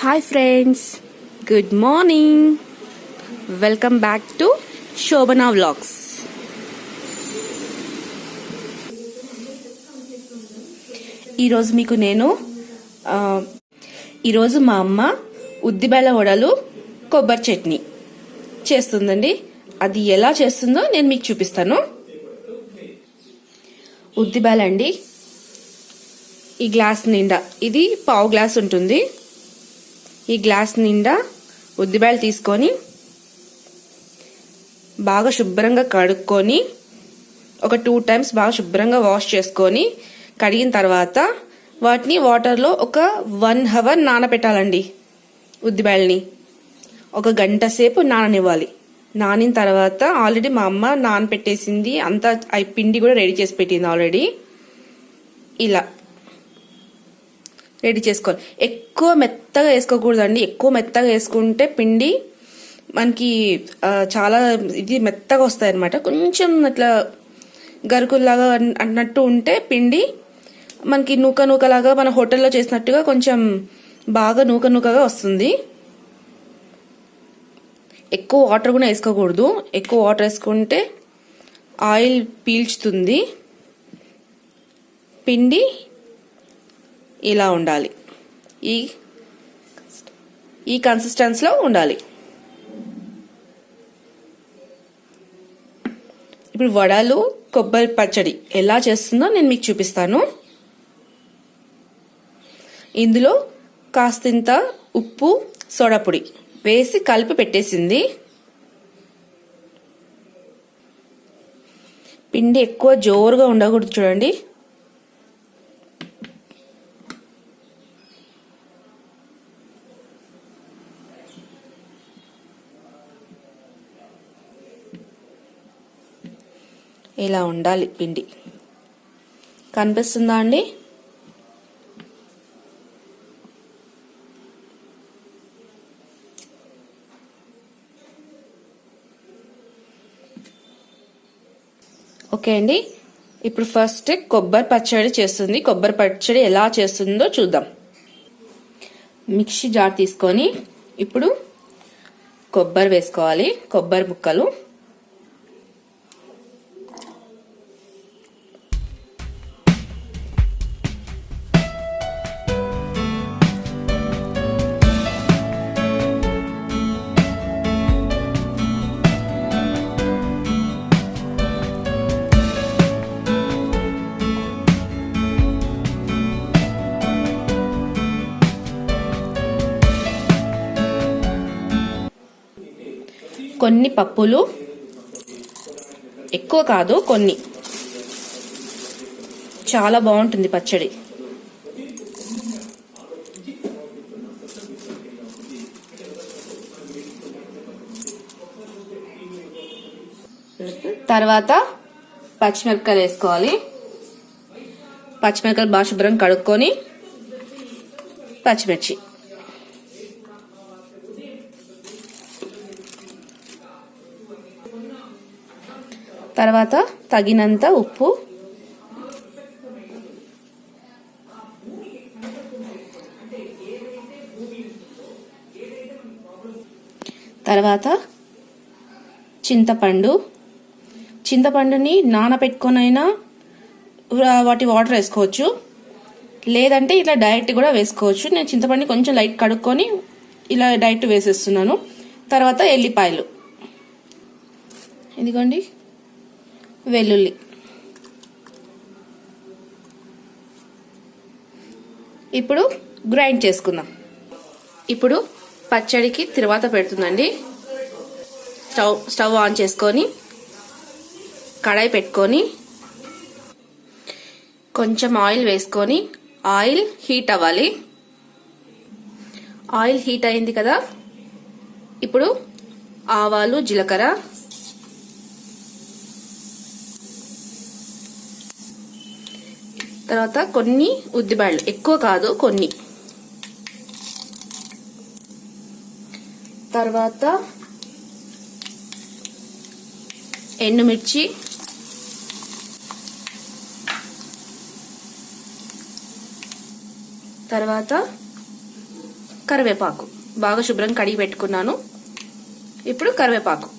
Hi friends good morning welcome back to Shobhana vlogs ఈరోజు మీకు నేను ఈరోజు మా అమ్మ ఉద్దిబెల్ల వడలు కొబ్బరి చట్నీ చేస్తుందండి. అది ఎలా చేస్తుందో నేను మీకు చూపిస్తాను. ఉద్దిబెల్ల అండి. ఈ గ్లాస్ నిండా ఇది పావు గ్లాస్ ఉంటుంది. ఈ గ్లాస్ నిండా ఉద్దిబాయలు తీసుకొని బాగా శుభ్రంగా కడుక్కొని ఒక టూ టైమ్స్ బాగా శుభ్రంగా వాష్ చేసుకొని కడిగిన తర్వాత వాటిని వాటర్లో ఒక వన్ అవర్ నానబెట్టాలండి ఉద్దిబాయల్ని. ఒక గంట సేపు నాననివ్వాలి. నానిన తర్వాత ఆల్రెడీ మా అమ్మ నానపెట్టేసింది అంతా ఆ పిండి కూడా రెడీ చేసి పెట్టింది ఆల్రెడీ. ఇలా. రెడీ చేసుకోవాలి. ఎక్కువ మెత్తగా వేసుకోకూడదండి. ఎక్కువ మెత్తగా వేసుకుంటే పిండి మనకి చాలా ఇది మెత్తగా వస్తాయి అనమాట కొంచెం అట్లా గరుకుల్లాగా అన్- అన్నట్టు ఉంటే పిండి మనకి నూక నూకలాగా మన హోటల్లో చేసినట్టుగా కొంచెం బాగా నూక నూకగా వస్తుంది. ఎక్కువ వాటర్ కూడా వేసుకోకూడదు. ఎక్కువ వాటర్ వేసుకుంటే ఆయిల్ పీల్చుతుంది. పిండి ఇలా ఉండాలి. ఈ ఈ కన్సిస్టెన్స్లో ఉండాలి. ఇప్పుడు వడలు కొబ్బరి పచ్చడి ఎలా చేస్తుందో నేను మీకు చూపిస్తాను. ఇందులో కాస్తింత ఉప్పు సోడాపొడి వేసి కలిపి పెట్టేసింది. పిండి ఎక్కువ జోరుగా ఉండకూడదు చూడండి. ఇలా ఉండాలి పిండి. కనిపిస్తుందా అండి? ఓకే అండి. ఇప్పుడు ఫస్ట్ కొబ్బరి పచ్చడి చేస్తుంది. కొబ్బరి పచ్చడి ఎలా చేస్తుందో చూద్దాం. మిక్సీ జార్ తీసుకొని ఇప్పుడు కొబ్బరి వేసుకోవాలి. కొబ్బరి ముక్కలు. కొన్ని పప్పులు. ఎక్కువ కాదు కొన్ని. చాలా బాగుంటుంది పచ్చడి. తర్వాత పచ్చిమిరపకాయలు వేసుకోవాలి. పచ్చిమిరపకాయలు బాగా శుభ్రం కడుక్కొని పచ్చిమిర్చి. తర్వాత తగినంత ఉప్పు. తర్వాత చింతపండు. చింతపండుని నానబెట్టుకొనైనా వాటి వాటర్ వేసుకోవచ్చు. లేదంటే ఇట్లా డైరెక్ట్ కూడా వేసుకోవచ్చు. నేను చింతపండుని కొంచెం లైట్ కడుక్కొని ఇలా డైరెక్ట్ వేసేస్తున్నాను. తర్వాత ఎల్లిపాయలు. ఇదిగోండి. వెల్లుల్లి. ఇప్పుడు గ్రైండ్ చేసుకుందాం. ఇప్పుడు పచ్చడికి తర్వాత పెడుతుందండి. స్టవ్ స్టవ్ ఆన్ చేసుకొని కడాయి పెట్టుకొని కొంచెం ఆయిల్ వేసుకొని ఆయిల్ హీట్ అవ్వాలి. ఆయిల్ హీట్ అయింది కదా. ఇప్పుడు ఆవాలు జీలకర్ర తర్వాత కొన్ని ఉద్దిబాళ్ళు. ఎక్కువ కాదు కొన్ని. తర్వాత ఎండుమిర్చి. తర్వాత కరివేపాకు. బాగా శుభ్రం కడిగి పెట్టుకున్నాను. ఇప్పుడు కరివేపాకు.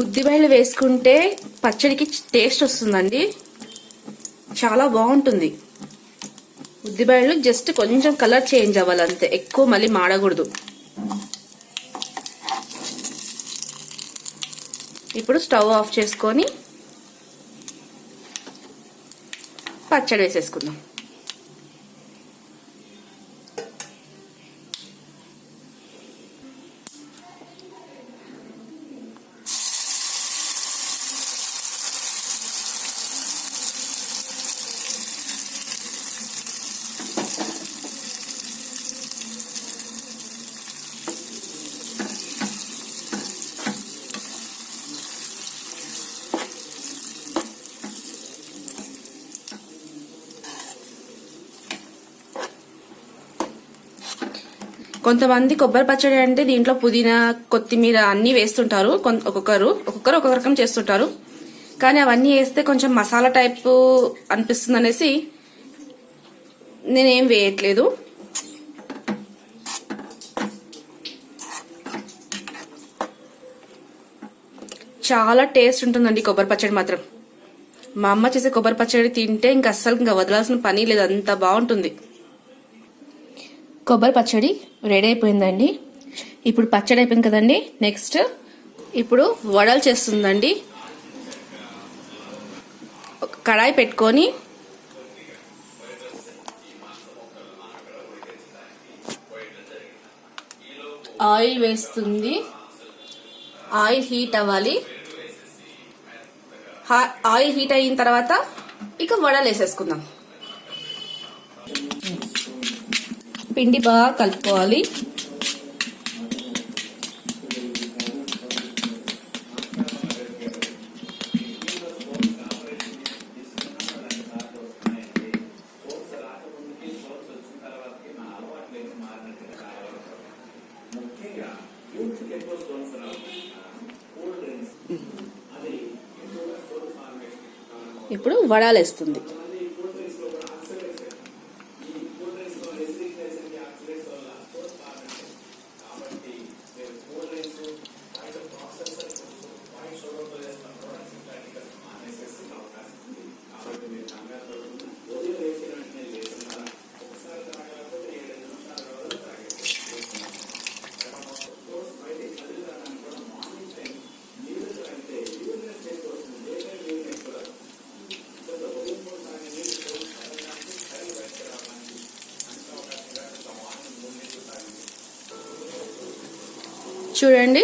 ఉద్దిబయలు వేసుకుంటే పచ్చడికి టేస్ట్ వస్తుందండి. చాలా బాగుంటుంది. ఉద్దిబయలు జస్ట్ కొంచెం కలర్ చేంజ్ అవ్వాలంతే. ఎక్కువ మళ్ళీ మాడకూడదు. ఇప్పుడు స్టవ్ ఆఫ్ చేసుకొని పచ్చడి వేసేసుకుందాం. కొంతమంది కొబ్బరి పచ్చడి అంటే దీంట్లో పుదీనా కొత్తిమీర అన్ని వేస్తుంటారు. ఒక్కొక్కరు ఒక్కొక్కరు ఒక్కొక్క రకం చేస్తుంటారు. కానీ అవన్నీ వేస్తే కొంచెం మసాలా టైప్ అనిపిస్తుంది అనేసి నేనేం వేయట్లేదు. చాలా టేస్ట్ ఉంటుందండి కొబ్బరి పచ్చడి మాత్రం. మా అమ్మ చేసే కొబ్బరి పచ్చడి తింటే ఇంకా అస్సలు ఇంకా వదలాల్సిన పని లేదు. అంత బాగుంటుంది. కొబ్బరి పచ్చడి రెడీ అయిపోయిందండి. ఇప్పుడు పచ్చడి అయిపోయింది కదండి. నెక్స్ట్ ఇప్పుడు వడలు చేస్తుందండి. కడాయి పెట్టుకొని ఆయిల్ వేస్తుంది. ఆయిల్ హీట్ అవ్వాలి. హా- ఆయిల్ హీట్ అయిన తర్వాత ఇక వడలు వేసేసుకుందాం. పిండి బాగా కలుపుకోవాలి. ఇప్పుడు వడాలేస్తుంది. చూడండి.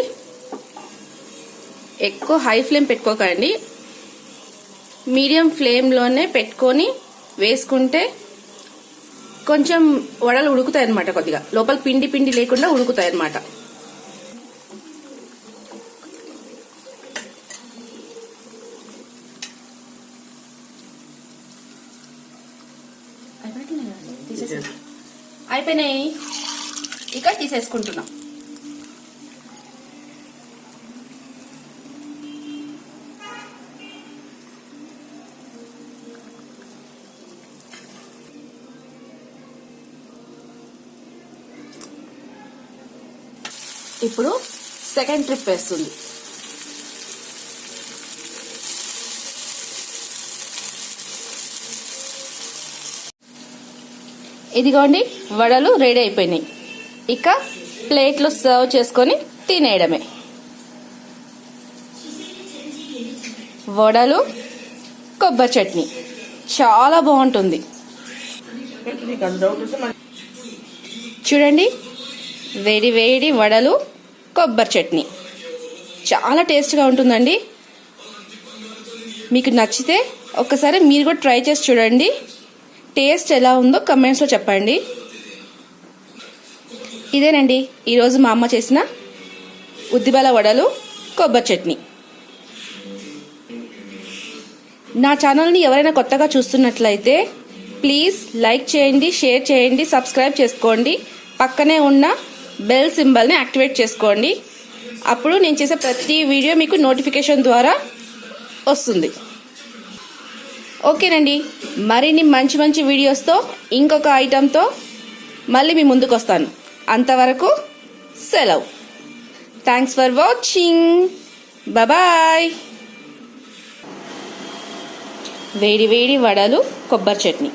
ఎక్కువ హై ఫ్లేమ్ పెట్టుకోకండి. మీడియం ఫ్లేమ్లోనే పెట్టుకొని వేసుకుంటే కొంచెం వడలు ఉడుకుతాయి అనమాట కొద్దిగా. లోపల పిండి పిండి లేకుండా ఉడుకుతాయి అనమాట అయిపోయినాయి. ఇక తీసేసుకుంటున్నాం. ఇప్పుడు సెకండ్ ట్రిప్ వేస్తుంది. ఇదిగోండి వడలు రెడీ అయిపోయినాయి. ఇక ప్లేట్లో సర్వ్ చేసుకొని తినేయడమే. వడలు కొబ్బరి చట్నీ. చాలా బాగుంటుంది. చూడండి వేడి వేడి వడలు కొబ్బరి చట్నీ. చాలా టేస్ట్గా ఉంటుందండి. మీకు నచ్చితే ఒక్కసారి మీరు కూడా ట్రై చేసి చూడండి. టేస్ట్ ఎలా ఉందో కమెంట్స్లో చెప్పండి. ఇదేనండి ఈరోజు మా అమ్మ చేసిన ఉద్దిబల వడలు కొబ్బరి చట్నీ. నా ఛానల్ని ఎవరైనా కొత్తగా చూస్తున్నట్లయితే ప్లీజ్ లైక్ చేయండి షేర్ చేయండి సబ్స్క్రైబ్ చేసుకోండి. పక్కనే ఉన్న బెల్ సింబల్ని యాక్టివేట్ చేసుకోండి. అప్పుడు నేను చేసే ప్రతి వీడియో మీకు నోటిఫికేషన్ ద్వారా వస్తుంది. ఓకేనండి. మరిన్ని మంచి మంచి వీడియోస్తో ఇంకొక ఐటెంతో మళ్ళీ మీ ముందుకు వస్తాను. అంతవరకు సెలవు. థ్యాంక్స్ ఫర్ వాచింగ్ బాయ్ వేడి వేడి వడలు కొబ్బరి చట్నీ.